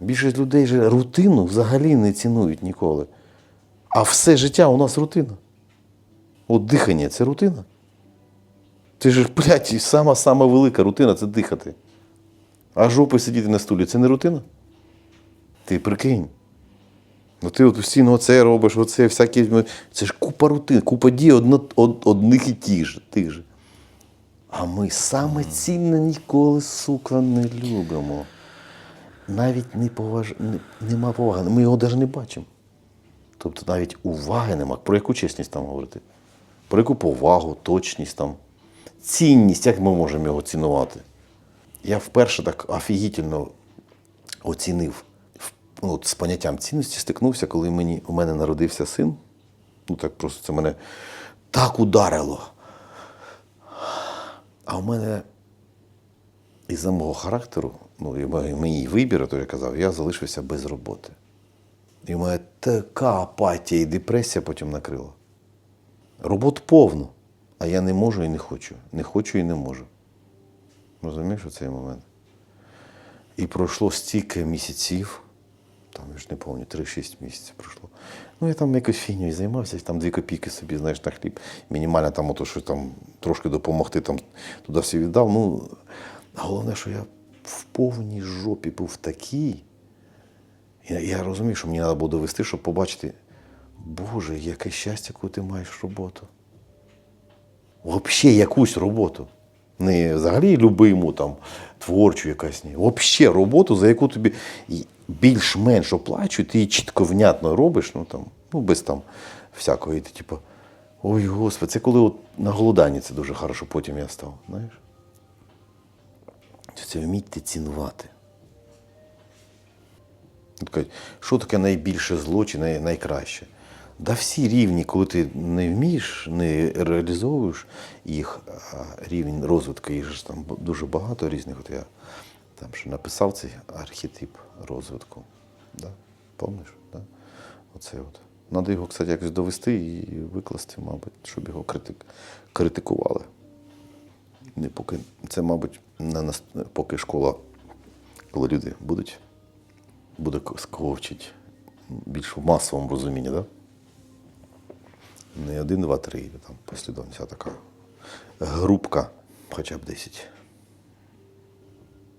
Більшість людей же рутину взагалі не цінують ніколи. А все життя у нас рутина. От дихання це рутина. Ти ж, блядь, і сама сама велика рутина це дихати. А жопи сидіти на стулі це не рутина? Ти прикинь. Ну ти от постійно оце робиш, оце всякі. Це ж купа рутин, купа дій одно, од, одних і тих же, тих же. А ми саме цінне ніколи, сука, не любимо. Навіть не поваж... нема поваги. Ми його навіть не бачимо. Тобто навіть уваги нема. Про яку чесність там говорити? Про яку повагу, точність там, цінність, як ми можемо його цінувати? Я вперше так офігітельно оцінив ну, от з поняттям цінності стикнувся, коли мені, у мене народився син. Ну так просто це мене так ударило. А у мене із-за мого характеру, ну, і мій вибір, то я казав, я залишився без роботи. І в мене така апатія і депресія потім накрила. Робот повно, а я не можу і не хочу. Не хочу і не можу. Розумієш у цей момент? І пройшло стільки місяців, там я ж не пам'ятаю, 3-6 місяців пройшло. Ну, я там якось фігньою займався, там дві копійки собі, знаєш, на хліб. Мінімально там ото, що там трошки допомогти, там туди все віддав. Ну, головне, що я в повній жопі був такий. Я, я розумію, що мені треба було довести, щоб побачити, Боже, яке щастя, коли ти маєш роботу. Взагалі якусь роботу. Не взагалі любиму, там, творчу якась ні. Взагалі роботу, за яку тобі більш-менш оплачують, ти її чітко внятно робиш, ну там, ну без там всякого. І ти типу, ой Господи, це коли от на голоданні це дуже хорошо, потім я став, знаєш. Це вміти цінувати. Що таке найбільше зло чи най- найкраще? Да всі рівні, коли ти не вмієш, не реалізовуєш їх, а рівень розвитку, їх ж там дуже багато різних. От я там ще написав цей архетип розвитку. Да? Помниш? Да? Оце от. Надо його, кстати, якось довести і викласти, мабуть, щоб його критик... критикували. Не поки, це, мабуть, на нас, поки школа, коли люди будуть буде вчити більш в масовому розумінні, да? Не один, два, три, там послідовність, а така групка, хоча б 10.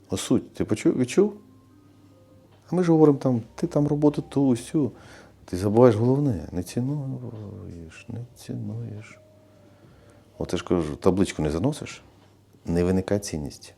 О суть, ти почув, відчув? А ми ж говоримо там, ти там роботу ту, сю. Ти забуваєш головне, не цінуєш, не цінуєш. От я ж кажу, табличку не заносиш, не виникає цінність.